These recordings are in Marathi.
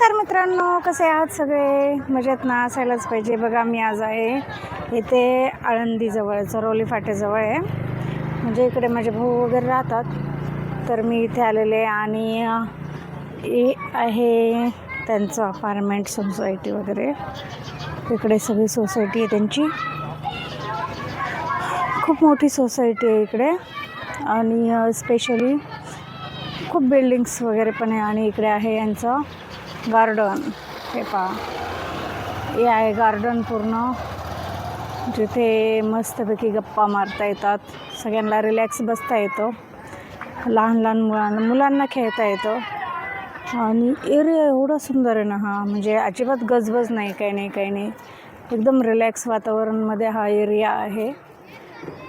नमस्कार मित्रांनो कसे आहात सगळे? मजेत ना? असायलाच पाहिजे. बघा मी आज आहे इथे आळंदीजवळ चरोली फाट्याजवळ आहे. म्हणजे इकडे माझे भाऊ वगैरे राहतात. तर मी इथे आलेले आणि हे आहे त्यांचं अपार्टमेंट सोसायटी वगैरे. इकडे सगळी सोसायटी आहे त्यांची. खूप मोठी सोसायटी आहे इकडे. आणि स्पेशली खूप बिल्डिंग्स वगैरे पण आहे आणि इकडे आहे यांचं. गार्डन. हे पहा. हे आहे गार्डन पूर्ण. जिथे मस्तपैकी गप्पा मारता येतात. सगळ्यांना रिलॅक्स बसता येतो. लहान लहान मुलांना मुलांना खेळता येतं. आणि एरिया एवढा सुंदर आहे ना हा. म्हणजे अजिबात गजबज नाही काही नाही काही नाही. एकदम रिलॅक्स वातावरणमध्ये हा एरिया आहे.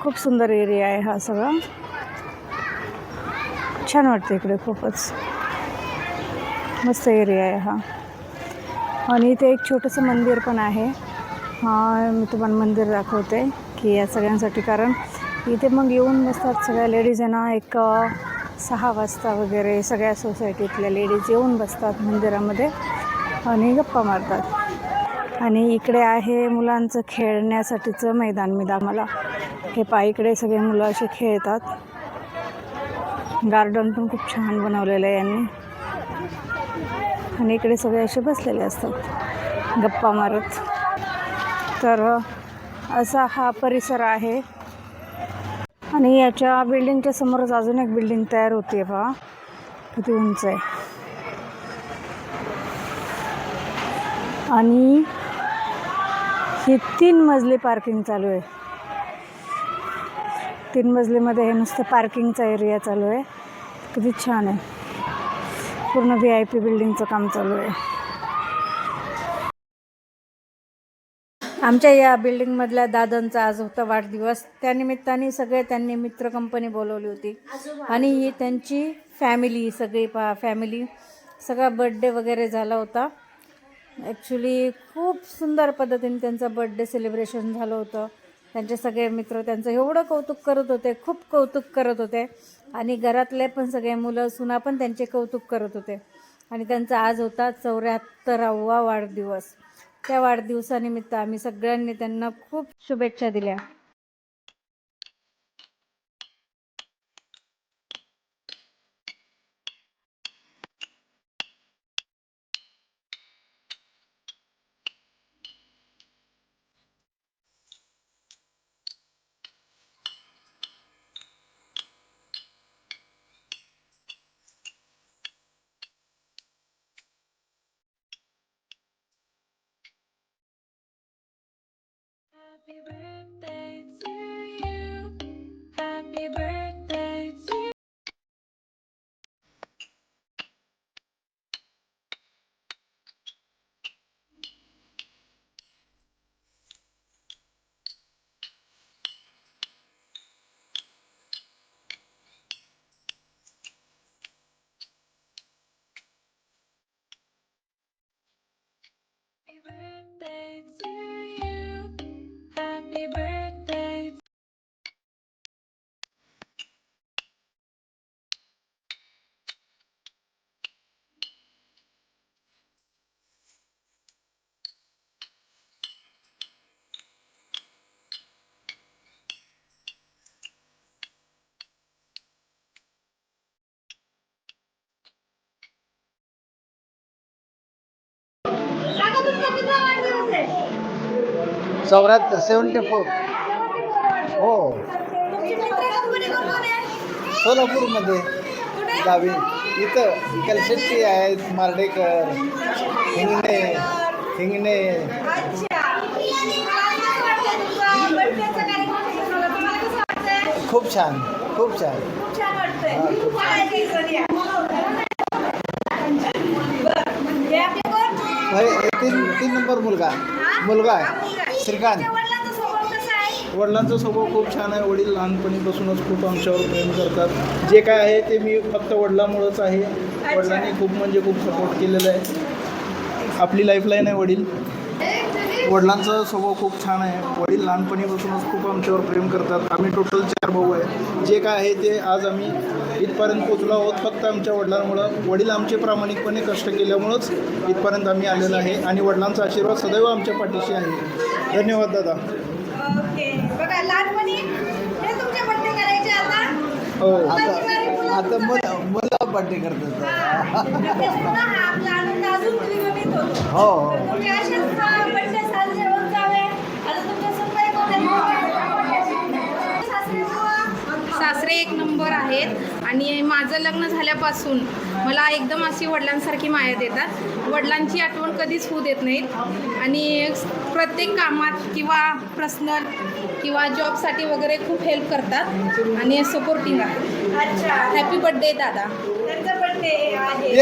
खूप सुंदर एरिया आहे हा सगळा. छान वाटतं इकडे खूपच. मस्त एरिया आहे हा. आणि इथे एक छोटंसं मंदिर पण आहे. हां मी तुम्हाला मंदिर दाखवते की या सगळ्यांसाठी कारण इथे मग येऊन बसतात सगळ्या लेडीज आहे ना एक सहा वाजता वगैरे सगळ्या सोसायटीतल्या लेडीज येऊन बसतात मंदिरामध्ये आणि गप्पा मारतात. आणि इकडे आहे मुलांचं खेळण्यासाठीचं मैदान मी मला हे पा इकडे सगळे मुलं असे खेळतात. गार्डन पण खूप छान बनवलेलं आहे यांनी. आणि इकडे सगळे असे बसलेले असतात. गप्पा मारत. तर असा हा परिसर आहे. आणि याच्या बिल्डिंगच्या समोरच अजून एक बिल्डिंग तयार होते पहा किती उंच आहे. आणि ही तीन मजली पार्किंग चालू आहे. तीन मजलीमध्ये हे नुसतं पार्किंगचा एरिया चालू आहे. किती छान आहे. पूर्ण व्ही आय पी बिल्डिंगचं काम चालू आहे. आमच्या या बिल्डिंगमधल्या दादांचा आज होता वाढदिवस. त्यानिमित्ताने सगळे त्यांनी मित्र कंपनी बोलवली होती. आणि ही त्यांची फॅमिली सगळी पा फॅमिली सगळा बड्डे वगैरे झाला होता. ॲक्च्युली खूप सुंदर पद्धतीने त्यांचं बड्डे सेलिब्रेशन झालं होतं. त्यांचे सगळे मित्र त्यांचं एवढं कौतुक करत होते खूप कौतुक करत होते. आणि घरातले पण सगळे मुलं सुना पण त्यांचे कौतुक करत होते. आणि त्यांचा आज होता चौऱ्याहत्तरावा वाढदिवस. त्या वाढदिवसानिमित्त आम्ही सगळ्यांनी त्यांना खूप शुभेच्छा दिल्या. Happy birthday चौऱ्याहत्तर सेवन्टी फोर हो. सोलापूरमध्ये गावी. इथं कलशेट्टी आहेत मार्डेकर हिंगणे हिंगणे. खूप छान. खूप छान. तीन नंबर मुलगा. मुलगा आहे. श्रीकांत. वडिलांचा स्वभाव खूप छान आहे. वडील लहानपणीपासूनच खूप आमच्यावर प्रेम करतात. जे काय आहे ते मी फक्त वडिलामुळंच आहे. वडिलांनी खूप म्हणजे खूप सपोर्ट केलेला आहे. आपली लाईफलाईन आहे वडील. वडिलांचा स्वभाव खूप छान आहे. वडील लहानपणीपासूनच खूप आमच्यावर प्रेम करतात. आम्ही टोटल चार भाऊ आहे. जे काय आहे ते आज आम्ही इथपर्यंत पोचलो आहोत. फक्त आमच्या वडिलांमुळं. वडील आमचे प्रामाणिकपणे कष्ट केल्यामुळंच इथपर्यंत आम्ही आलेलो आहे. आणि वडिलांचा आशीर्वाद सदैव आमच्या पाठीशी आहे. धन्यवाद दादा. हे हो. आता आता मुलं मुलं बड्डे करतात. हा, एक नंबर आहेत. आणि माझं लग्न झाल्यापासून मला एकदम अशी वडिलांसारखी माया देतात. वडिलांची आठवण कधीच होऊ देत नाहीत. आणि प्रत्येक कामात किंवा पर्सनल किंवा जॉबसाठी वगैरे खूप हेल्प करतात. आणि सपोर्टिंग आहे. अच्छा. हॅपी बर्थडे दादा. त्यांचा आहे.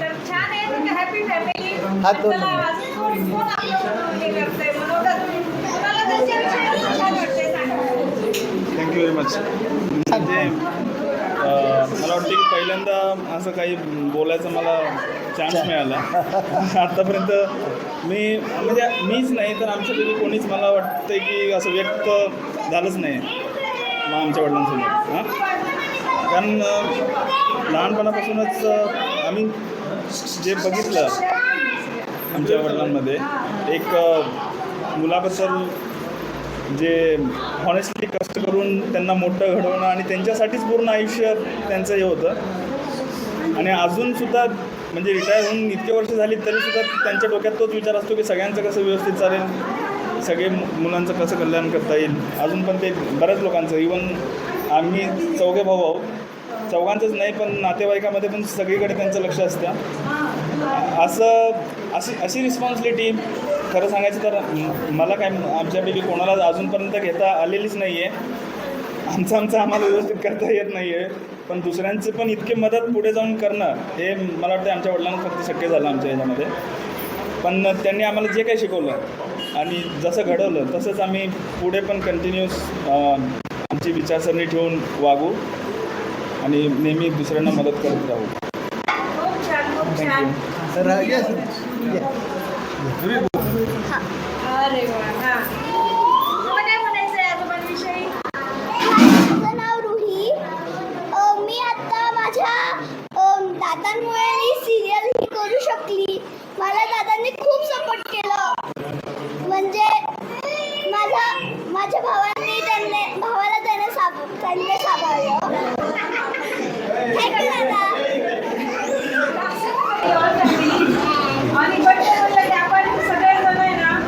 तर छान आहे हॅपी फॅमिली हा, दोन चला, अजून कोण कोण आपलं हे करतंय मनोगत कोणाला त्यांच्याविषयी अजून छान वाटतंय सांगा थँक्यू व्हेरी मच म्हणजे मला वाटतं की पहिल्यांदा असं काही बोलायचं मला चान्स मिळाला. आत्तापर्यंत मी म्हणजे मीच नाही तर आमच्यापैकी कोणीच मला वाटतं की असं व्यक्त झालंच नाही. मग आमच्या वडिलांसमोर हां? कारण लहानपणापासूनच आम्ही जे बघितलं आमच्या वडिलांमध्ये एक मुलाबद्दल जे हॉनेस्टली कष्ट करून त्यांना मोठं घडवणं आणि त्यांच्यासाठीच पूर्ण आयुष्य त्यांचं हे होतं. आणि अजूनसुद्धा म्हणजे रिटायर होऊन इतके वर्ष झाली तरीसुद्धा त्यांच्या डोक्यात तोच विचार असतो की सगळ्यांचं कसं व्यवस्थित चालेल सगळे मुलांचं कसं कल्याण करता येईल. अजून पण ते बऱ्याच लोकांचं इवन आम्ही चौघे भाऊ आहोत. चौघांचंच नाही पण नातेवाईकामध्ये पण सगळीकडे त्यांचं लक्ष असतं. असं अशी अशी रिस्पॉन्सिबिलिटी खरं सांगायचं तर मला काय आमच्यापैकी कोणाला अजूनपर्यंत घेता आलेलीच नाही आहे आमचं आमचं आम्हाला व्यवस्थित करता येत नाही आहे पण दुसऱ्यांची पण इतकी मदत पुढे जाऊन करणं हे मला वाटतं आमच्या वडिलांना फक्त शक्य झालं आमच्या ह्याच्यामध्ये पण त्यांनी आम्हाला जे काही शिकवलं आणि जसं घडवलं तसंच आम्ही पुढे पण कंटिन्यूस आमची विचारसरणी ठेवून वागू आणि नेहमी दुसऱ्यांना मदत करत राहू. खूप छान खूप छान तर ये ये. अरे वा हा. काय म्हणायचं आहे आजोबांविषयी? माझं नाव रुही. मी आता माझ्या अ, दादांमुळे सिरियल ही करू शकली. मला दादांनी खूप सपोर्ट केलं. म्हणजे माझा माझ्या भावांनी त्यांनी भावाला त्याने साब त्यांनी सांभाळलं थँक्यू दादा आणि बड्डे म्हणलं की आपण सगळेजण आहे ना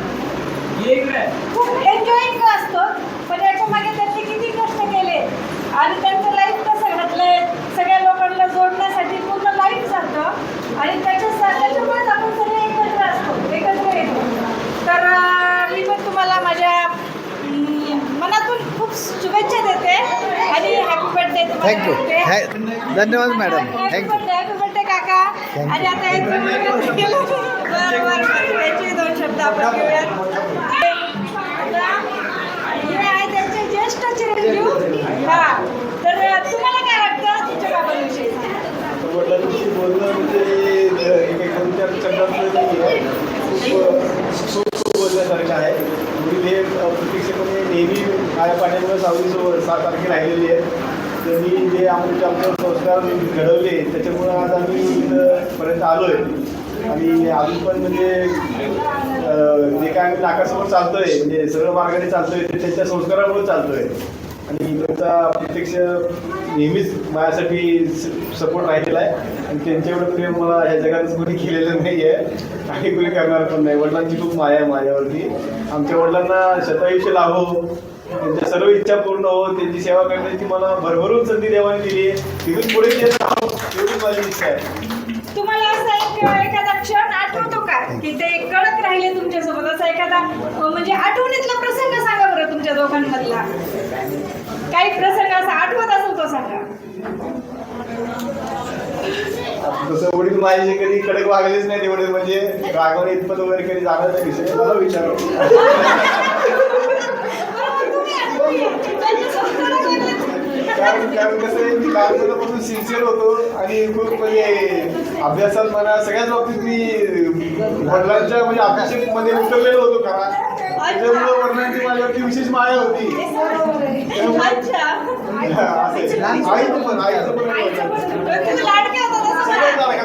खूप एन्जॉईंग असतो पण याच्या मागे त्यांनी किती कष्ट केले आणि त्यांचं लाईफ कसं घातलंय सगळ्या लोकांना जोडण्यासाठी पूर्ण लाईफ जातं आणि त्याच्या त्याच्यामुळेच आपण सगळे एकत्र असतो एकत्र येतो तर अं, मी पण तुम्हाला माझ्या अं, मनातून खूप शुभेच्छा देते आणि happy birthday Thank you. Thank- धन्यवाद madam. Thank you. Birthday happy birthday काका you. आणि आता यांचं मुलगा केलं. बरं, बरं, बरं. याचे दोन शब्द आपण घेऊयात थँक्यू धन्यवाद मॅडम थँक्यू ज्येष्ठ चिरंजीव हा तर तुम्हाला काय वाटतं तुमच्या बाबांविषयी वडिलांशी बोलणं म्हणजे एक आहे. खूप खूप बोलण्यासारखं आहे हे प्रत्यक्षपणे नेहमी माझ्या पाण्यामुळे सावलीसोबत सहा तारखे राहिलेली आहे त्यांनी जे आमचे आमच्यावर संस्कार घडवले त्याच्यामुळं आज आम्ही पर्यंत आलो आहे आणि अजून पण म्हणजे जे काय आम्ही नाकासमोर चालतोय म्हणजे सरळ मार्गाने चालतोय ते त्यांच्या संस्कारामुळे चालतोय. आणि त्यांचा प्रत्यक्ष नेहमीच माझ्यासाठी सपोर्ट राहिलेला आहे. आणि त्यांच्याकडे प्रेम मला ह्या जगात कोणी केलेलं नाही आहे आणि कोणी करणार पण नाही. वडिलांची खूप माया आहे माझ्यावरती. आमच्या वडिलांना शतायुष्य लाभो. त्यांच्या सर्व इच्छा पूर्ण हो त्यांची सेवा करण्याची मला भरभरून संधी देवाने दिली आहे. तिथून पुढे एवढी माझी इच्छा आहे. तुम्हाला असा एक एखादा क्षण आठवतो का? की ते कळत राहिले तुमच्यासोबत असा एखादा म्हणजे आठवणीतला प्रसंग सांगा बरं तुमच्या दोघांमधला. काही प्रसंग असा आठवत असेल तो सांगा. तसं वडील माझे कधी कडक वागलेच नाही तेवढे म्हणजे रागवणे इतपत वगैरे कधी झालं नाही विषय मला विचार बरोबर तुम्ही आठवणी. त्यांच्या संस्काराबद्दल. कारण कारण कसं आहे मी लहानपणापासून सिन्सिअर होतो आणि खूप म्हणजे अभ्यासात म्हणा सगळ्याच बाबतीत मी वडिलांच्या म्हणजे अभ्यासामध्ये उतरलेलो होतो खरा. त्याच्यामुळे वडिलांची माझ्यावरती विशेष माया होती. अच्छा. आईचं पण आईचं पण तुम्ही लाडके होता तसं सगळं म्हणा.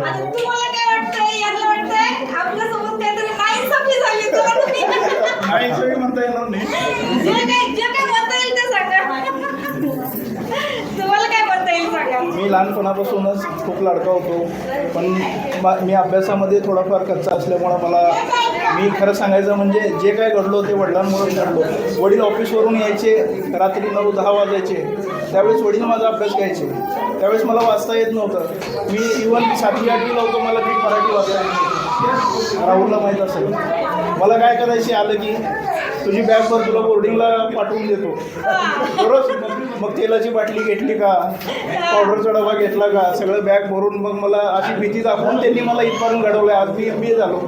झालं का? म्हणता येणार नाही. जे काही जे काही म्हणता येईल ते सांगा. तुम्हाला काय म्हणता येईल सांगा. मी लहानपणापासूनच खूप लाडका होतो. पण मा- मी अभ्यासामध्ये थोडाफार कच्चा असल्यामुळं मला मी खरं सांगायचं म्हणजे जे काय घडलो ते वडिलांमुळेच घडलो. वडील ऑफिसवरून यायचे रात्री नऊ दहा वाजायचे. त्यावेळेस वडील माझा अभ्यास घ्यायचे. त्यावेळेस मला वाचता येत नव्हतं. मी इवन सातवी आठवीला होतो मला ती मराठी वाचता येत नव्हती. राहुलला माहीत असेल. मला काय करायचे आलं की तुझी बॅग भर तुला बोर्डिंगला पाठवून देतो. बरोबर? मग तेलाची बाटली घेतली का? पावडरचा डबा घेतला का? सगळं बॅग भरून मग मला अशी भीती दाखवून त्यांनी मला इथपर्यंत घडवलं आज मी एम बी ए झालो.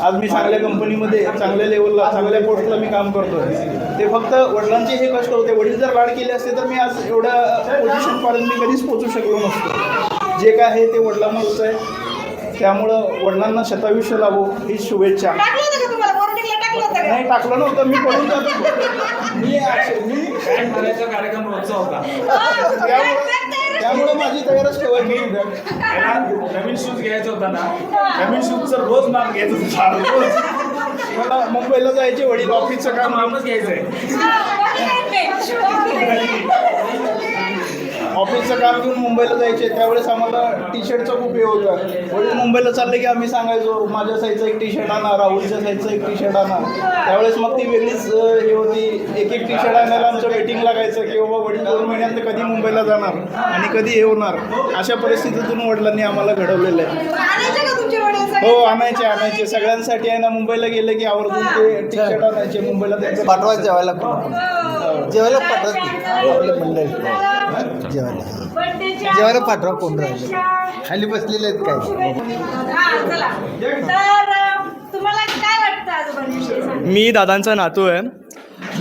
आज मी चांगल्या कंपनीमध्ये चांगल्या लेवलला चांगल्या पोस्टला मी काम करतोय. ते फक्त वडिलांचे हे कष्ट होते. वडील जर लाड केले असते तर मी आज एवढ्या पोझिशनपर्यंत मी कधीच पोचू शकलो नसतो. जे काय आहे ते वडिलांमुळेच आहे त्यामुळं वडिलांना शतायुष्य लाभो. ही शुभेच्छा टाकलं होतं का तुम्हाला बोर्डिंगला टाकलं होतं का नाही टाकलं नव्हतं मी पडून जात. मी मी कार्यक्रम रोजचा होता. त्यामुळं त्यामुळं माझी तयारच ठेवायची नवीन शूज घ्यायचा होता ना. नवीन शूजचं रोज माप घ्यायचं होतं रोज. मला मुंबईला जायचे वडील ऑफिसचं काम. मापच घ्यायचंय. ऑफिसचं काम घेऊन मुंबईला जायचे त्यावेळेस आम्हाला टी शर्टचा खूप हे होता. वडील मुंबईला चालले की आम्ही सांगायचो माझ्या साईजचं एक टी शर्ट आणा राहुलच्या साईजचं एक टी शर्ट आणा. त्यावेळेस मग ती वेगळीच हे होती एक एक टी शर्ट आणायला आमचं वेटिंग लागायचं की बाबा वडील दोन महिन्यात कधी मुंबईला जाणार आणि कधी हे होणार अशा परिस्थितीतून वडिलांनी आम्हाला घडवलेलं आहे आणायचे का तुमचे वडील सगळे? हो आणायचे आणायचे. सगळ्यांसाठी आहे ना मुंबईला गेले की आवर्जून ते टी शर्ट आणायचे मुंबईला त्यांचं पाठवा जेवायला जेवायला पाठवा आपल्या मंडळी जेवायला. जेवायला पाठवा कोण राहिले? खाली बसलेले आहेत काय? हा चला तर अं, तुम्हाला काय वाटतं आजोबांविषयी सांगा. मी दादांचा नातू आहे.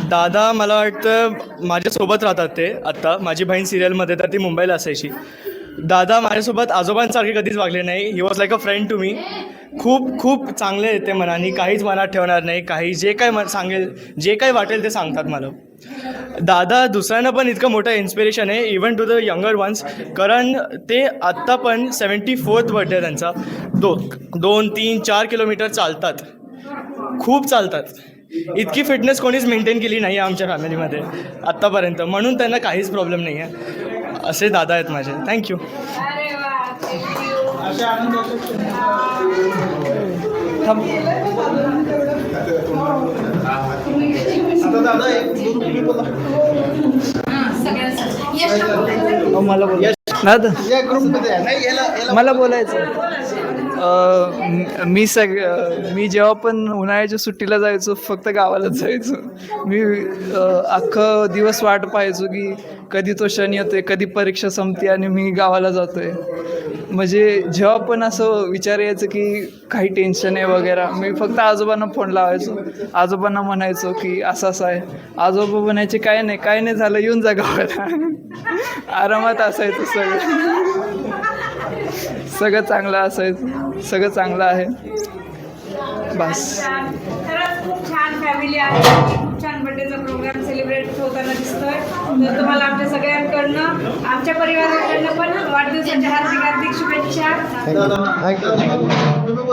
दादा मला वाटतं माझ्यासोबत राहतात ते आत्ता माझी बहीण सिरियलमध्ये तर ती मुंबईला असायची. दादा माझ्यासोबत आजोबांसारखे कधीच वागले नाही. He was like a friend to me खूप खूप चांगले येते मनाने काहीच मनात ठेवणार नाही. काही जे काय मन सांगेल जे काही वाटेल ते सांगतात मला. दादा दुसऱ्यांना पण इतकं मोठं इन्स्पिरेशन आहे even to the younger ones कारण ते आत्ता पण सेवन्टी फोर्थ बर्थडे त्यांचा. दो दोन तीन चार किलोमीटर चालतात. खूप चालतात. इतकी फिटनेस कोणीच मेंटेन केली नाही आहे आमच्या फॅमिलीमध्ये आत्तापर्यंत. म्हणून त्यांना काहीच प्रॉब्लेम नाही आहे असे दादा आहेत माझे. थँक्यू दादा मला बोल याला मला बोलायचं. मी सग मी जेव्हा पण उन्हाळ्याच्या सुट्टीला जायचो फक्त गावालाच जायचो. मी अख्खं दिवस वाट पाहायचो की कधी तो क्षण येतोय कधी परीक्षा संपते आणि मी गावाला जातोय. म्हणजे जेव्हा पण असं विचार यायचं की काही टेन्शन आहे वगैरे मी फक्त आजोबांना फोन लावायचो. आजोबांना म्हणायचो की असं असं आहे. आजोबा म्हणायचे काय नाही काय नाही झालं येऊन जा गावाला. आरामात असायचं सगळं. सगळं चांगलं असायचं सगळं चांगलं आहे. बस. खूप छान फॅमिली आहे. खूप छान बर्थडेचा प्रोग्राम सेलिब्रेट होताना दिसतोय. तर तुम्हाला आमच्या सगळ्यांकडनं आमच्या परिवाराकडनं पण वाढदिवसाच्या हार्दिक हार्दिक शुभेच्छा. दादा तुम्ही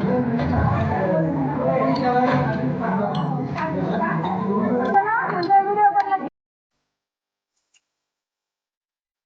Thank you.